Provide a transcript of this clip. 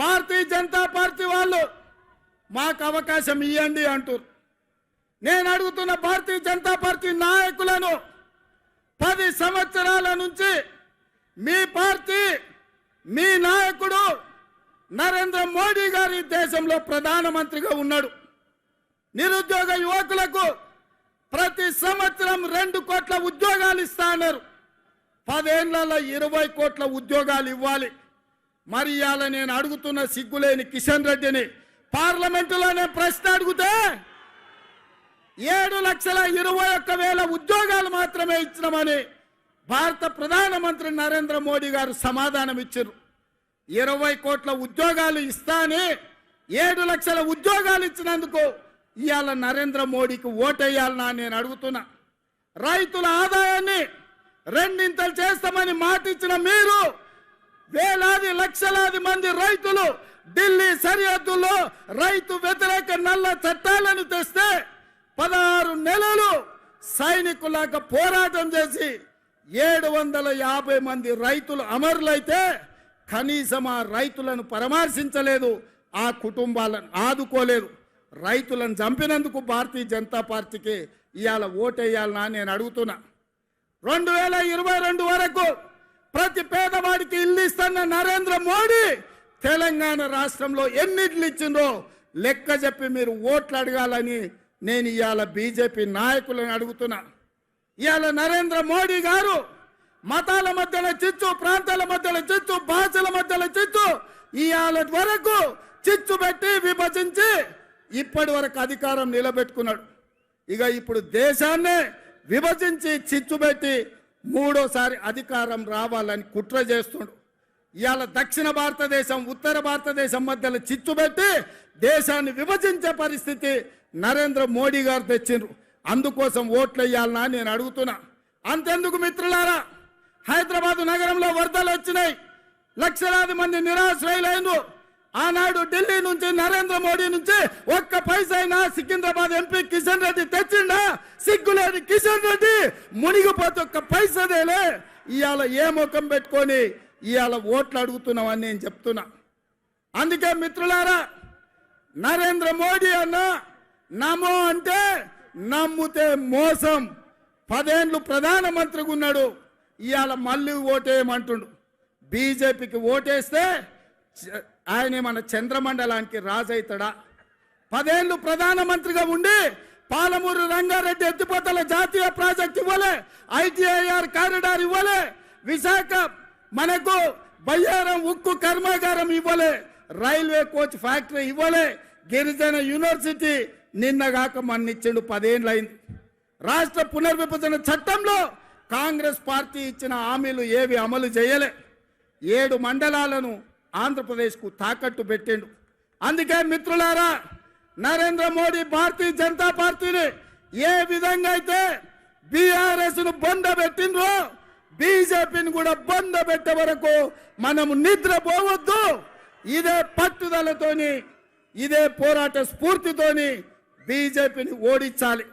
Bharatiya Janata party వాళ్ళు మాకు అవకాశం ఇవ్వండి అంటారు నేను అడుగుతున్న భారతీయ జనతా పార్టీ నాయకులను పది సంవత్సరాల నుంచి మీ పార్టీ మీ నాయకుడు నరేంద్ర మోడీ గారి దేశంలో ప్రధానమంత్రిగా ఉన్నాడు. నిరుద్యోగ యువకులకు ప్రతి సంవత్సరం రెండు కోట్ల ఉద్యోగాలు ఇస్తా అన్నారు. పదేళ్ళలో ఇరవై కోట్ల ఉద్యోగాలు ఇవ్వాలి. మరి ఇవాళ నేను అడుగుతున్న సిగ్గులేని కిషన్ రెడ్డిని పార్లమెంటులోనే ప్రశ్న అడిగితే ఏడు లక్షల ఇరవై ఒక్క వేల ఉద్యోగాలు మాత్రమే ఇచ్చినామని భారత ప్రధానమంత్రి నరేంద్ర మోడీ గారు సమాధానం ఇచ్చారు. ఇరవై కోట్ల ఉద్యోగాలు ఇస్తాని ఏడు లక్షల ఉద్యోగాలు ఇచ్చినందుకు ఇవాళ నరేంద్ర మోడీకి ఓటేయాలనా నేను అడుగుతున్నా. రైతుల ఆదాయాన్ని రెండింతలు చేస్తామని మాట ఇచ్చిన మీరు వేలాది లక్షలాది మంది రైతులు ఢిల్లీ సరిహద్దుల్లో రైతు వ్యతిరేక నల్ల చట్టాలను తెస్తే పదహారు నెలలు సైనికులాగా పోరాటం చేసి ఏడు వందల యాభై మంది రైతులు అమరులైతే కనీసం ఆ రైతులను పరామర్శించలేదు ఆ కుటుంబాలను ఆదుకోలేదు. రైతులను చంపినందుకు భారతీయ జనతా పార్టీకి ఇవాళ ఓటేయాలనా నేను అడుగుతున్నా. రెండు వేల ఇరవై రెండు వరకు ప్రతి పేదవాడికి ఇల్లు ఇస్తున్న నరేంద్ర మోడీ తెలంగాణ రాష్ట్రంలో ఎన్నిట్లు ఇచ్చిందో లెక్క చెప్పి మీరు ఓట్లు అడగాలని నేను ఇవాళ బీజేపీ నాయకులను అడుగుతున్నా. ఇవాళ నరేంద్ర మోడీ గారు మతాల మధ్యలో చిచ్చు ప్రాంతాల మధ్యలో చిచ్చు భాషల మధ్యలో చిచ్చు ఇవాళ వరకు చిచ్చు పెట్టి విభజించి ఇప్పటి వరకు అధికారం నిలబెట్టుకున్నాడు. ఇక ఇప్పుడు దేశాన్నే విభజించి చిచ్చు పెట్టి మూడోసారి అధికారం రావాలని కుట్ర చేస్తుండు. ఇవాళ దక్షిణ భారతదేశం ఉత్తర భారతదేశం మధ్యలో చిచ్చు పెట్టి దేశాన్ని విభజించే పరిస్థితి నరేంద్ర మోడీ గారు తెచ్చిండ్రు. అందుకోసం ఓట్లు వేయాలనా నేను అడుగుతున్నా. అంతెందుకు మిత్రులారా? హైదరాబాద్ నగరంలో వరదలు వచ్చినాయి. లక్షలాది మంది నిరాశ్రయులైన ఆనాడు ఢిల్లీ నుంచి నరేంద్ర మోడీ నుంచి ఒక్క పైసైనా సికింద్రాబాద్ ఎంపీ కిషన్ రెడ్డి తెచ్చిండా? సిగ్గులేని కిషన్ రెడ్డి మునిగిపోతే ఒక్క పైసదేలే ఇవాళ ఏ ముఖం పెట్టుకొని ఇవాళ ఓట్లు అడుగుతున్నామని నేను చెప్తున్నా. అందుకే మిత్రులారా నరేంద్ర మోడీ అన్న నమో అంటే నమ్ముతే మోసం. పదేండ్లు ప్రధానమంత్రిగా ఉన్నాడు. ఇవాళ మళ్ళీ ఓటేయమంటుండు. బీజేపీకి ఓటేస్తే చ- ఆయన మన చంద్రమండలానికి రాజైతాడా? పదేళ్ళు ప్రధానమంత్రిగా ఉండి పాలమూరు రంగారెడ్డి ఎత్తిపోతల జాతీయ ప్రాజెక్ట్ ఇవ్వలే ఐటీఐఆర్ కారిడార్ ఇవ్వలే విశాఖ మనకు బయ్యారం ఉక్కు కర్మాగారం ఇవ్వలే రైల్వే కోచ్ ఫ్యాక్టరీ ఇవ్వలే గిరిజన యూనివర్సిటీ నిన్నగాక మన్నిచ్చిండు పదేళ్ళైంది రాష్ట్ర పునర్విభజన చట్టంలో కాంగ్రెస్ పార్టీ ఇచ్చిన హామీలు ఏవి అమలు చేయలే. ఏడు మండలాలను ఆంధ్రప్రదేశ్కు తాకట్టు పెట్టిండు. అందుకే మిత్రులారా నరేంద్ర మోడీ భారతీయ జనతా పార్టీని ఏ విధంగా అయితే బీఆర్ఎస్ను బొంద పెట్టిండ్రో బీజేపీని కూడా బొంద పెట్టే వరకు మనము నిద్రపోవద్దు. ఇదే పట్టుదలతోని ఇదే పోరాట స్ఫూర్తితోని బీజేపీని ఓడించాలి.